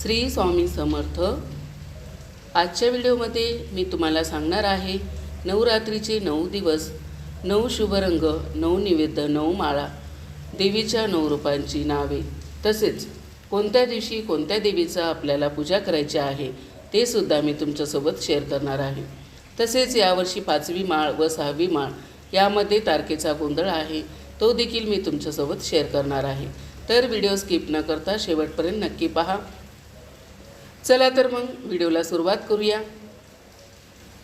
श्री स्वामी समर्थ. आजच्या व्हिडिओमध्ये मी तुम्हाला सांगणार आहे नवरात्रीचे नऊ दिवस नऊ शुभरंग नऊ निवेद्य नऊ माळा देवीच्या नऊ रूपांची नावे. तसेच कोणत्या दिवशी कोणत्या देवीचा आपल्याला पूजा करायची आहे ते सुद्धा मी तुमच्यासोबत शेअर करणार आहे. तसेच यावर्षी पाचवी माळ व सहावी माळ यामध्ये तारखेचा गोंधळ आहे तो देखील मी तुमच्यासोबत शेअर करणार आहे. तर व्हिडिओ स्किप न करता शेवटपर्यंत नक्की पहा. चला तर मग व्हिडिओला सुरुवात करूया.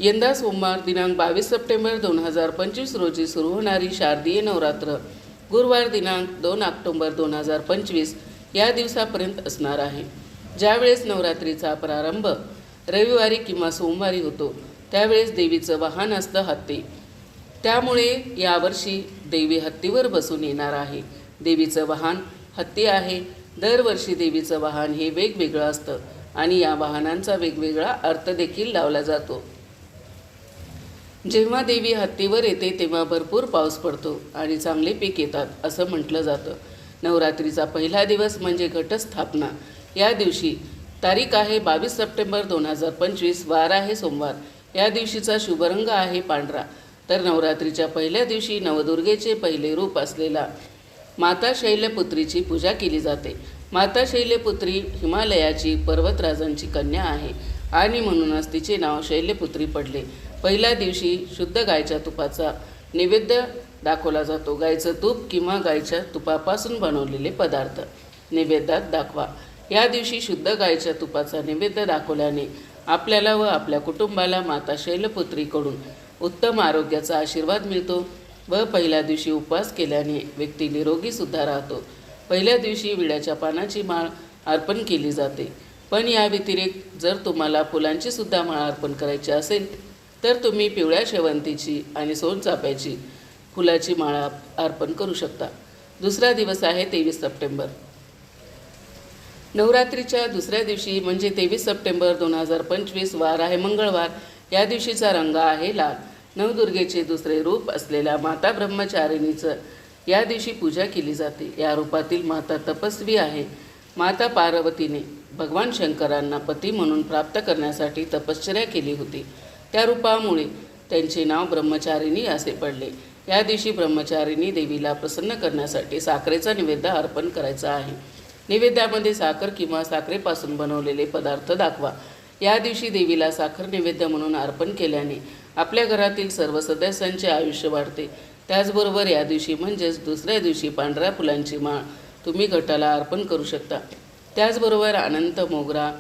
यंदा सोमवार दिनांक बावीस सप्टेंबर दोन हजार पंचवीस रोजी सुरू होणारी शारदीय नवरात्र गुरुवार दिनांक दोन ऑक्टोंबर दोन हजार पंचवीस या दिवसापर्यंत असणार आहे. ज्यावेळेस नवरात्रीचा प्रारंभ रविवारी किंवा सोमवारी होतो त्यावेळेस देवीचं वाहन असतं हत्ती. त्यामुळे यावर्षी देवी हत्तीवर बसून येणार आहे. देवीचं वाहन हत्ती आहे. दरवर्षी देवीचं वाहन हे वेगवेगळं असतं. आणि या वाहनांचा वेगवेगळा अर्थ देखील लावला जातो. जेव्हा देवी हत्तीवर येते तेव्हा भरपूर पाऊस पडतो आणि चांगले पीक येतात असं म्हटलं जातं. नवरात्रीचा पहिला दिवस म्हणजे घटस्थापना. या दिवशी तारीख आहे बावीस सप्टेंबर दोन हजार पंचवीस वार आहे सोमवार. या दिवशीचा शुभरंग आहे पांढरा. तर नवरात्रीच्या पहिल्या दिवशी नवदुर्गेचे पहिले रूप असलेला माता शैलपुत्रीची पूजा केली जाते. माता शैलपुत्री हिमालयाची पर्वतराजांची कन्या आहे आणि म्हणूनच तिचे नाव शैलपुत्री पडले. पहिल्या दिवशी शुद्ध गायच्या तुपाचा नैवेद्य दाखवला जातो. गायचं तूप किंवा गायच्या तुपापासून बनवलेले पदार्थ नैवेद्यात दाखवा. या दिवशी शुद्ध गायच्या तुपाचा नैवेद्य दाखवल्याने आपल्याला व आपल्या कुटुंबाला माता शैलपुत्रीकडून उत्तम आरोग्याचा आशीर्वाद मिळतो. व पहिल्या दिवशी उपवास केल्याने व्यक्ती निरोगीसुद्धा राहतो. पहिल्या दिवशी विड्याच्या पानाची माळ अर्पण केली जाते. पण या व्यतिरिक्त जर तुम्हाला फुलांची सुद्धा माळ अर्पण करायची असेल तर तुम्ही पिवळ्या शेवंतीची आणि सोनचाफ्याची फुलाची माळा अर्पण करू शकता. दुसरा दिवस आहे तेवीस सप्टेंबर. नवरात्रीच्या दुसऱ्या दिवशी म्हणजे तेवीस सप्टेंबर दोन हजार पंचवीस वार आहे मंगळवार. या दिवशीचा रंग आहे लाल. नवदुर्गेचे दुसरे रूप असलेल्या माता ब्रह्मचारिणीचं या दिवशी पूजा केली जाते. या रूपातील माता तपस्वी आहे. माता पार्वतीने भगवान शंकरांना पती म्हणून प्राप्त करण्यासाठी तपश्चर्या केली होती. त्या रूपामुळे त्यांचे नाव ब्रह्मचारिणी असे पडले. या दिवशी ब्रह्मचारिणी देवीला प्रसन्न करण्यासाठी साखरेचा निवेद्य अर्पण करायचा आहे. निवेद्यामध्ये साखर किंवा साखरेपासून बनवलेले पदार्थ दाखवा. या दिवशी देवीला साखर निवेद्य म्हणून अर्पण केल्याने आपल्या घरातील सर्व सदस्यांचे आयुष्य वाढते. त्याचबरोबर या दिवशी म्हणजेच दुसऱ्या दिवशी पांढऱ्या फुलांची माळ तुम्ही गटाला अर्पण करू शकता. त्याचबरोबर अनंत मोगरा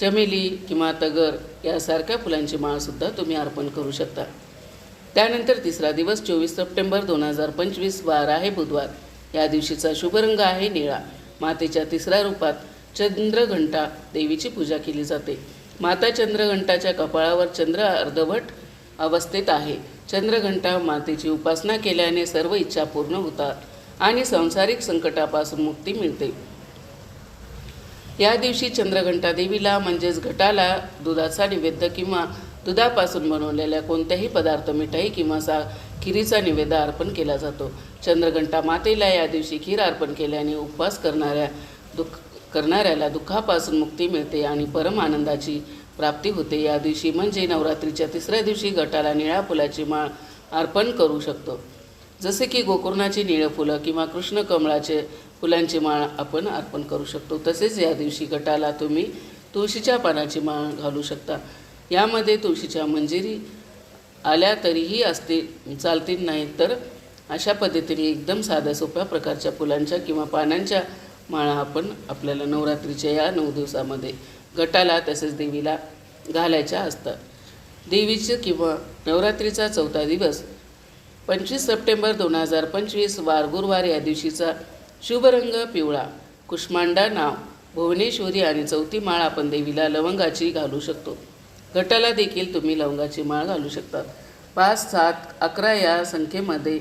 चमेली किंवा तगर यासारख्या फुलांची माळसुद्धा तुम्ही अर्पण करू शकता. त्यानंतर तिसरा दिवस चोवीस सप्टेंबर दोन हजार पंचवीस वार आहे बुधवार. या दिवशीचा शुभरंग आहे निळा. मातेच्या तिसऱ्या रूपात चंद्रघंटा देवीची पूजा केली जाते. माता चंद्रघंटाच्या कपाळावर चंद्र अर्धवट अवस्थेत आहे. चंद्रघंटा मातेची उपासना केल्याने सर्व इच्छा पूर्ण होतात आणि सांसारिक संकटापासून मुक्ती मिळते. या दिवशी चंद्रघंटा देवीला म्हणजेच घटाला दुधाचा निवेद्य किंवा दुधापासून बनवलेल्या कोणत्याही पदार्थ मिठाई किंवा सा खिरीचा निवेद अर्पण केला जातो. चंद्रघंटा मातेला या दिवशी खीर अर्पण केल्याने उपवास करणाऱ्या दुःख करणाऱ्याला दुःखापासून मुक्ती मिळते आणि परम आनंदाची प्राप्ती होते. या दिवशी म्हणजे नवरात्रीच्या तिसऱ्या दिवशी गटाला निळ्या फुलाची माळ अर्पण करू शकतो. जसे की गोकर्णाची निळं फुलं किंवा कृष्ण कमळाचे फुलांची माळ आपण अर्पण करू शकतो. तसेच या दिवशी गटाला तुम्ही तुळशीच्या पानाची माळ घालू शकता. यामध्ये तुळशीच्या मंजिरी आल्या तरीही असतील चालतील नाही तर अशा पद्धतीने एकदम साध्या सोप्या प्रकारच्या फुलांच्या किंवा पानांच्या माळा आपण आपल्याला नवरात्रीच्या या नऊ दिवसामध्ये गटाला तसेच देवीला घालायच्या असतात. देवीचं किंवा नवरात्रीचा चौथा दिवस पंचवीस सप्टेंबर दोन हजार पंचवीस वार गुरुवार या दिवशीचा शुभरंग पिवळा. कुष्मांडा नाव भुवनेश्वरी आणि चौथी माळ आपण देवीला लवंगाची घालू शकतो. गटाला देखील तुम्ही लवंगाची माळ घालू शकता. पाच सात अकरा या संख्येमध्ये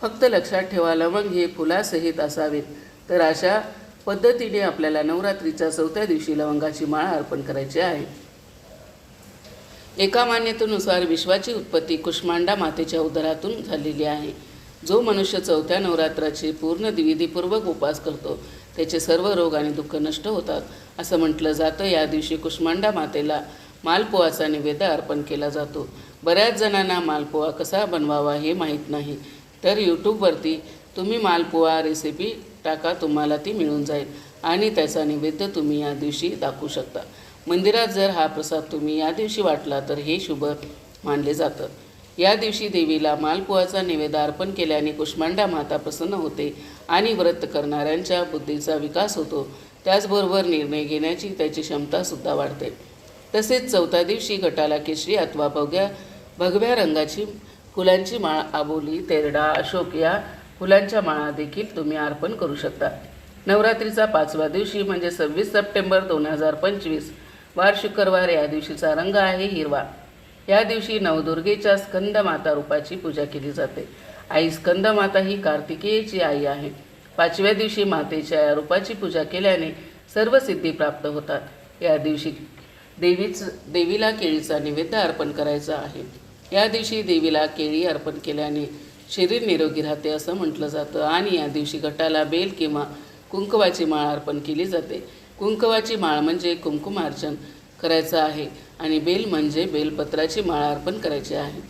फक्त लक्षात ठेवा लवंग हे फुलासहित असावेत. तर अशा पद्धतीने आपल्याला नवरात्रीच्या चौथ्या दिवशी लवंगाची माळ अर्पण करायची आहे. एका मान्यतेनुसार विश्वाची उत्पत्ती कुष्मांडा मातेच्या उदरातून झालेली आहे. जो मनुष्य चौथ्या नवरात्राची पूर्ण विधीपूर्वक उपवास करतो त्याचे सर्व रोग आणि दुःख नष्ट होतात असं म्हटलं जातं. या दिवशी कुष्मांडा मातेला मालपोहाचा निवेद अर्पण केला जातो. बऱ्याच जणांना मालपोहा कसा बनवावा हे माहीत नाही. तर यूट्यूबवरती तुम्ही मालपोहा रेसिपी टाका तुम्हाला ती मिळून जाईल? आणि त्याचा निवेद्य तुम्ही या दिवशी दाखवू शकता. मंदिरात जर हा प्रसाद तुम्ही या दिवशी वाटला तर हे शुभ मानले जातं. या दिवशी देवीला मालपुआचा निवेद अर्पण केल्याने कुष्मांडा माता प्रसन्न होते आणि व्रत करणाऱ्यांच्या बुद्धीचा विकास होतो. त्याचबरोबर निर्णय घेण्याची त्याची क्षमतासुद्धा वाढते. तसेच चौथ्या दिवशी गटाला केशरी अथवा भगव्या भगव्या रंगाची फुलांची माळ आबोली तेरडा अशोक या फुलांच्या माळा देखील तुम्ही अर्पण करू शकता. नवरात्रीचा पाचव्या दिवशी म्हणजे सव्वीस सप्टेंबर दोन हजार पंचवीस वार शुक्रवार या दिवशीचा रंग आहे हिरवा. या दिवशी नवदुर्गेच्या स्कंद माता रूपाची पूजा केली जाते. आई स्कंद माता ही कार्तिकेयची आई आहे. पाचव्या दिवशी मातेच्या या रूपाची पूजा केल्याने सर्व सिद्धी प्राप्त होतात. या दिवशी देवीच देवीला केळीचा नैवेद्य अर्पण करायचा आहे. या दिवशी देवीला केळी अर्पण केल्याने शरीर निरोगी राहते असं म्हटलं जातं. आणि या दिवशी गटाला बेल किंवा कुंकवाची माळ अर्पण केली जाते. कुंकवाची माळ म्हणजे कुंकुमार्चन करायचं आहे आणि बेल म्हणजे बेलपत्राची माळ अर्पण करायची आहे.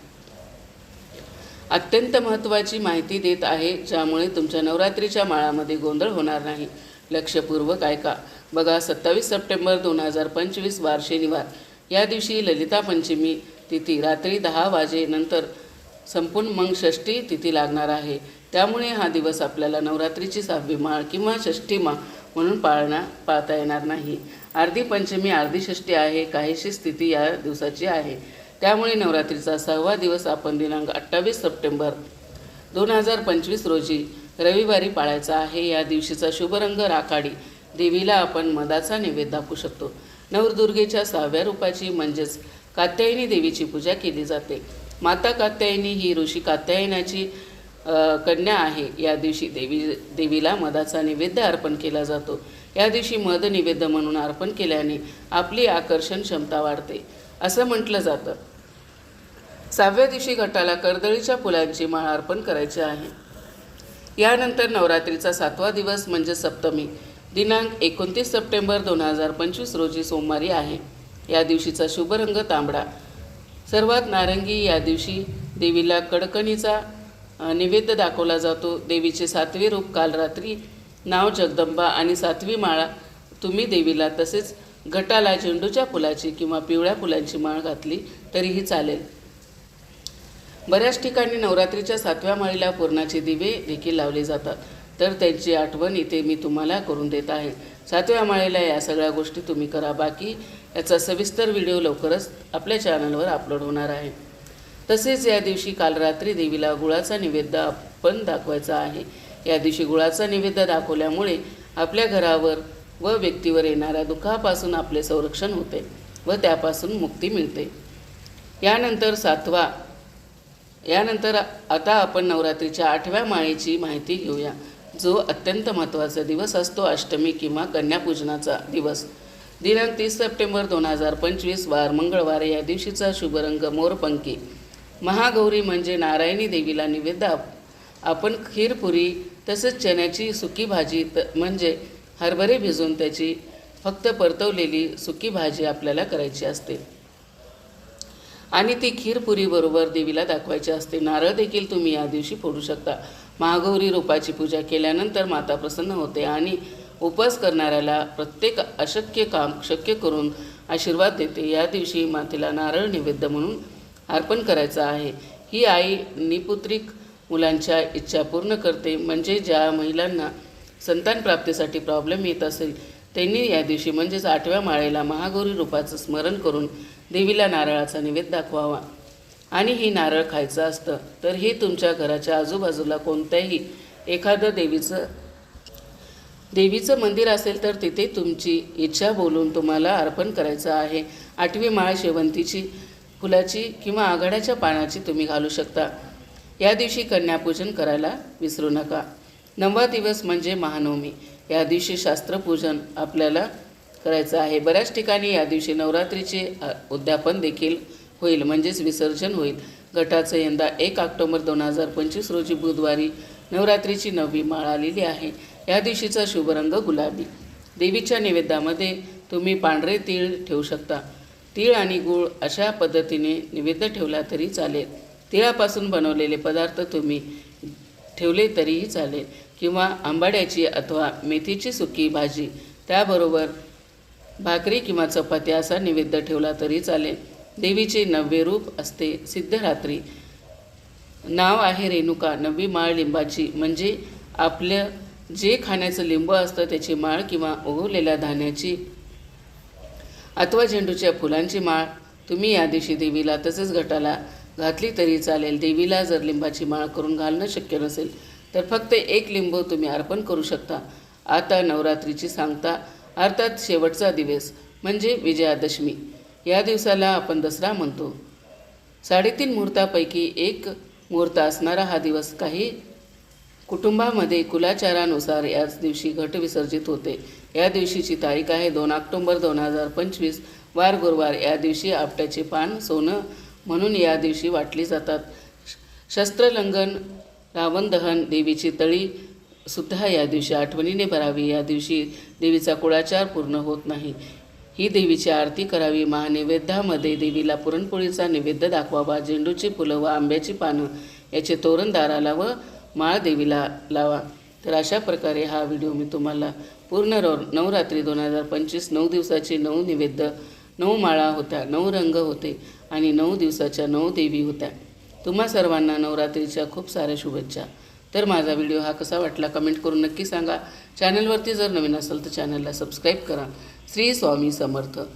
अत्यंत महत्त्वाची माहिती देत आहे ज्यामुळे तुमच्या नवरात्रीच्या माळामध्ये गोंधळ होणार नाही. लक्षपूर्वक ऐका. बघा सत्तावीस सप्टेंबर दोन हजार पंचवीस वार शनिवार. या दिवशी ललिता पंचमी तिथी रात्री दहा वाजेनंतर संपूर्ण मग षष्ठी तिथी लागणार आहे. त्यामुळे हा दिवस आपल्याला नवरात्रीची सहावी माळ किंवा षष्ठी माळ म्हणून पाळणा पाळता येणार नाही. अर्धी पंचमी अर्धी षष्ठी आहे काहीशी स्थिती या दिवसाची आहे. त्यामुळे नवरात्रीचा सहावा दिवस आपण दिनांक अठ्ठावीस सप्टेंबर दोन हजार पंचवीस रोजी रविवारी पाळायचा आहे. या दिवशीचा शुभरंग राखाडी. देवीला आपण मधाचा नैवेद्य दाखवू शकतो. नवदुर्गेच्या सहाव्या रूपाची म्हणजेच कात्यायनी देवीची पूजा केली जाते. माता कात्यायनी ही ऋषी कात्यायनाची कन्या आहे. या दिवशी देवी देवीला मधाचा नैवेद्य अर्पण केला जातो. या दिवशी मध नैवेद्य म्हणून अर्पण केल्याने आपली आकर्षण क्षमता वाढते. असं म्हटलं जातं. सहाव्या दिवशी घटाला कर्दळीच्या फुलांची माळ अर्पण करायची आहे. यानंतर नवरात्रीचा सातवा दिवस म्हणजे सप्तमी. दिनांक एकोणतीस सप्टेंबर दोन हजार पंचवीस रोजी सोमवारी आहे. या दिवशीचा शुभरंग तांबडा. सर्वात नारंगी या दिवशी देवीला कडकणीचा नैवेद्य दाखवला जातो. देवीचे सातवे रूप काल रात्री नाव जगदंबा आणि सातवी माळा तुम्ही देवीला तसेच घटाला झेंडूच्या फुलाची किंवा पिवळ्या फुलांची माळ घातली तरीही चालेल. बऱ्याच ठिकाणी नवरात्रीच्या सातव्या माळीला पूर्णाचे दिवे देखील लावले जातात. तर त्यांची आठवण इथे मी तुम्हाला करून देत आहे. सातव्या माळेला या सगळ्या गोष्टी तुम्ही करा. बाकी याचा सविस्तर व्हिडिओ लवकरच आपल्या चॅनलवर अपलोड होणार आहे. तसेच या दिवशी काल रात्री देवीला गुळाचा निवेद्य आपण दाखवायचा आहे. या दिवशी गुळाचा निवेद्य दाखवल्यामुळे आपल्या घरावर व व्यक्तीवर येणाऱ्या दुःखापासून आपले संरक्षण होते व त्यापासून मुक्ती मिळते. यानंतर सातवा यानंतर आता आपण नवरात्रीच्या आठव्या माळेची माहिती घेऊया. जो अत्यंत महत्त्वाचा दिवस असतो अष्टमी किंवा कन्यापूजनाचा दिवस. दिनांक तीस सप्टेंबर दोन हजार पंचवीस वार मंगळवार या दिवशीचा शुभरंग मोरपंकी. महागौरी म्हणजे नारायणी देवीला निवेद्य आपण खीरपुरी तसेच चण्याची सुकी भाजी त म्हणजे हरभरे भिजवून त्याची फक्त परतवलेली सुकी भाजी आपल्याला करायची असते. आणि ती खीरपुरीबरोबर देवीला दाखवायची असते. नारळ देखील तुम्ही या दिवशी फोडू शकता. महागौरी रूपाची पूजा केल्यानंतर माता प्रसन्न होते आणि उपवास करणाऱ्याला प्रत्येक अशक्य काम शक्य करून आशीर्वाद देते. या दिवशी मातेला नारळ नैवेद्य म्हणून अर्पण करायचं आहे. ही आई निपुत्रिक मुलांच्या इच्छा पूर्ण करते. म्हणजे ज्या महिलांना संतान प्राप्तीसाठी प्रॉब्लेम येत असेल त्यांनी या दिवशी म्हणजेच आठव्या माळेला महागौरी रूपाचं स्मरण करून देवीला नारळाचा निवेद दाखवावा. आणि ही नारळ खायचं असतं तर हे तुमच्या घराच्या आजूबाजूला कोणत्याही एखादं देवीचं देवीचं मंदिर असेल तर तिथे तुमची इच्छा बोलून तुम्हाला अर्पण करायचं आहे. आठवी माळ शेवंतीची फुलाची किंवा आघाड्याच्या पानाची तुम्ही घालू शकता. या दिवशी कन्यापूजन करायला विसरू नका. नववा दिवस म्हणजे महानवमी. या दिवशी शास्त्रपूजन आपल्याला करायचं आहे. बऱ्याच ठिकाणी या दिवशी नवरात्रीचे उद्यापन देखील होईल. म्हणजेच विसर्जन होईल. गटाचं यंदा एक ऑक्टोबर दोन हजार पंचवीस रोजी बुधवारी नवरात्रीची नववी माळ आलेली आहे. या दिवशीचा शुभ रंग गुलाबी. देवीच्या नैवेद्यामध्ये तुम्ही पांढरे तीळ ठेवू शकता. तीळ आणि गूळ अशा पद्धतीने निवेद्य ठेवला तरी चालेल. तिळापासून बनवलेले पदार्थ तुम्ही ठेवले तरीही चालेल. किंवा आंबाड्याची अथवा मेथीची सुकी भाजी त्याबरोबर भाकरी किंवा चपाती असा निवेद्य ठेवला तरी चालेल. देवीचे नववे रूप असते सिद्धरात्री. नाव आहे रेणुका नवी माळ लिंबाची. म्हणजे आपलं जे खाण्याचं लिंब असतं त्याची माळ किंवा उगवलेल्या धान्याची अथवा झेंडूच्या फुलांची माळ. तुम्ही या दिवशी देवीला तसेच घटाला घातली तरी चालेल. देवीला जर लिंबाची माळ करून घालणं शक्य नसेल तर फक्त एक लिंबू तुम्ही अर्पण करू शकता. आता नवरात्रीची सांगता अर्थात शेवटचा दिवस म्हणजे विजयादशमी. या दिवसाला आपण दसरा म्हणतो. साडेतीन मुहूर्तापैकी एक मुहूर्त असणारा हा दिवस काही कुटुंबामध्ये कुलाचारानुसार याच दिवशी घट विसर्जित होते. या दिवशीची तारीख आहे दोन ऑक्टोंबर दोन हजार पंचवीस. वार गुरुवार या दिवशी आपट्याचे पान सोनं म्हणून या दिवशी वाटली जातात. शस्त्रलंघन रावण दहन देवीची तळी सुद्धा या दिवशी आठवणीने भरावी. या दिवशी देवीचा कुळाचार पूर्ण होत नाही. ही देवीची आरती करावी. महानैवेद्यामध्ये देवीला पुरणपोळीचा नैवेद्य दाखवावा. झेंडूची फुलं व आंब्याची पानं याचे तोरण दाराला व माळ देवीला लावा. तर अशा प्रकारे हा व्हिडिओ मी तुम्हाला पूर्ण रो नवरात्री दोन हजार पंचवीस नऊ दिवसाचे नऊ नैवेद्य नऊ माळा होत्या नऊ रंग होते आणि नऊ दिवसाच्या नऊ देवी होत्या. तुम्हा सर्वांना नवरात्रीच्या खूप साऱ्या शुभेच्छा. तर माझा व्हिडिओ हा कसा वाटला कमेंट करून नक्की सांगा. चॅनलवरती जर नवीन असेल तर चॅनलला सबस्क्राईब करा. श्री स्वामी समर्थ.